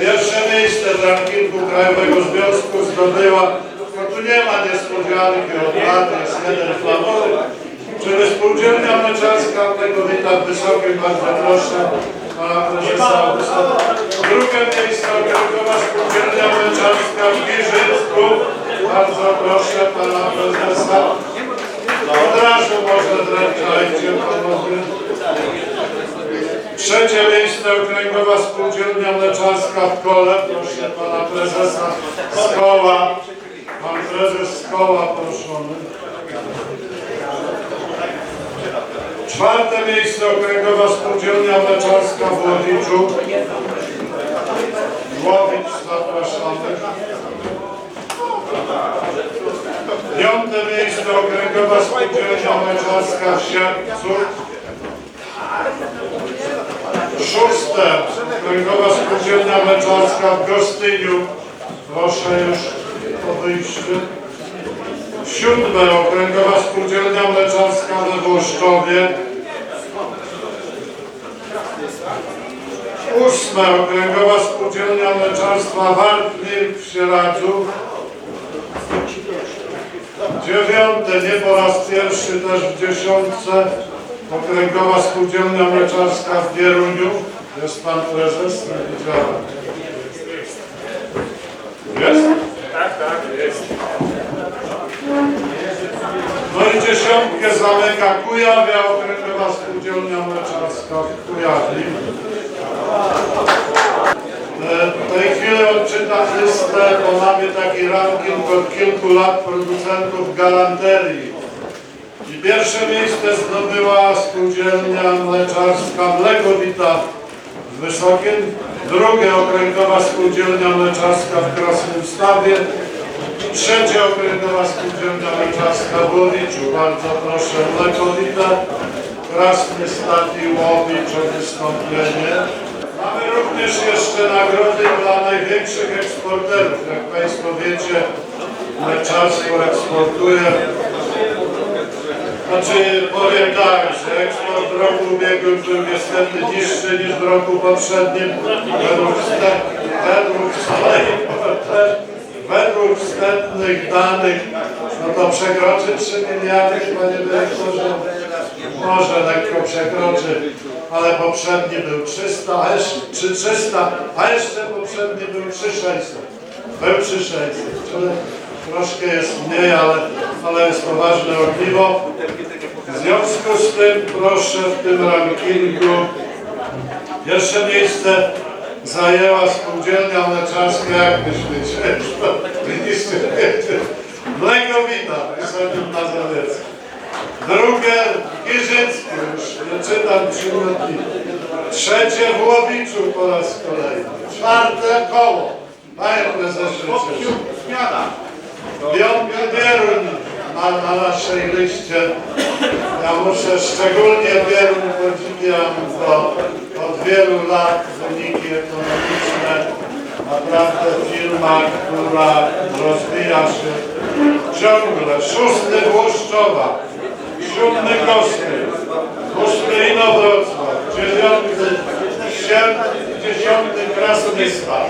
Pierwsze miejsce w rankingu Krajowego Związku zdobyła, no tu nie ma niespodzianki od lat, jest jeden faworyt, czyli Spółdzielnia Mleczarska tego witam wysokim, bardzo proszę, pana prezesa Augusta. Drugie miejsce okręgowa Spółdzielnia Mleczarska w Giżycku, bardzo proszę pana prezesa. Od razu może dręczajcie panowie. Trzecie miejsce okręgowa spółdzielnia mleczarska w kole. Proszę pana prezesa Skoła. Pan prezes Skoła proszony. Czwarte miejsce okręgowa spółdzielnia mleczarska w Łowiczu. Łowicz zapraszamy. Piąte miejsce okręgowa spółdzielnia mleczarska w Sierpcu. Szóste, Okręgowa Spółdzielnia Mleczarska w Gostyniu. Proszę już o wyjście. Siódme, Okręgowa Spółdzielnia Mleczarska we Włoszczowie. Ósme, Okręgowa Spółdzielnia Mleczarstwa Wartmil w Sieradzu. Dziewiąte, nie po raz pierwszy też w dziesiątce, Okręgowa Spółdzielnia Mleczarska w Wieruniu. Jest pan prezes? Nie widziałem. Jest? Tak, tak, jest. No i dziesiątkę zamyka Kujawia, Okręgowa Spółdzielnia Mleczarska w Kujawi. E, W tej chwili odczytam listę, bo mamy taki ranking od kilku lat producentów galanterii. I pierwsze miejsce zdobyła spółdzielnia mleczarska Mlekowita w Wysokiem, drugie okręgowa spółdzielnia mleczarska w Krasnym Stawie, trzecia okręgowa spółdzielnia mleczarska w Łowiczu. Bardzo proszę Mlekowita, Krasny Staw i Łowicz o wystąpienie. Mamy również jeszcze nagrody dla największych eksporterów. Jak Państwo wiecie, mleczarstwo eksportuje znaczy powiem tak, że eksport w roku ubiegłym był niestety niższy niż w roku poprzednim. Według, wstęp, według, według wstępnych danych, no to przekroczy 3 miliardy, panie dyrektorze. Może lekko przekroczy, ale poprzedni był 300, a jeszcze, czy 300, a jeszcze poprzedni był 3600. Był 3600, czyli troszkę jest mniej, ale, ale jest poważne ogniwo. W związku z tym proszę w tym rankingu pierwsze miejsce zajęła spółdzielnia mleczarska, jak myślicie? Widzicie, wiecie. Mlekowita, Wysokim Mazowieckim. Drugie w Giżycku, już nie czytam przymiotni. Trzecie w Łowiczu po raz kolejny. Czwarte koło. Panie prezesie, cieszę. Piąty Bieruń na, na naszej liście. Ja muszę szczególnie Bieruń podziwiam, bo od wielu lat wyniki ekonomiczne naprawdę firma, która rozwija się ciągle. Szósty Włoszczowa, siódmy Kosty, ósmy Inowrocław, dziewiąty dziesiąty Krasnystaw.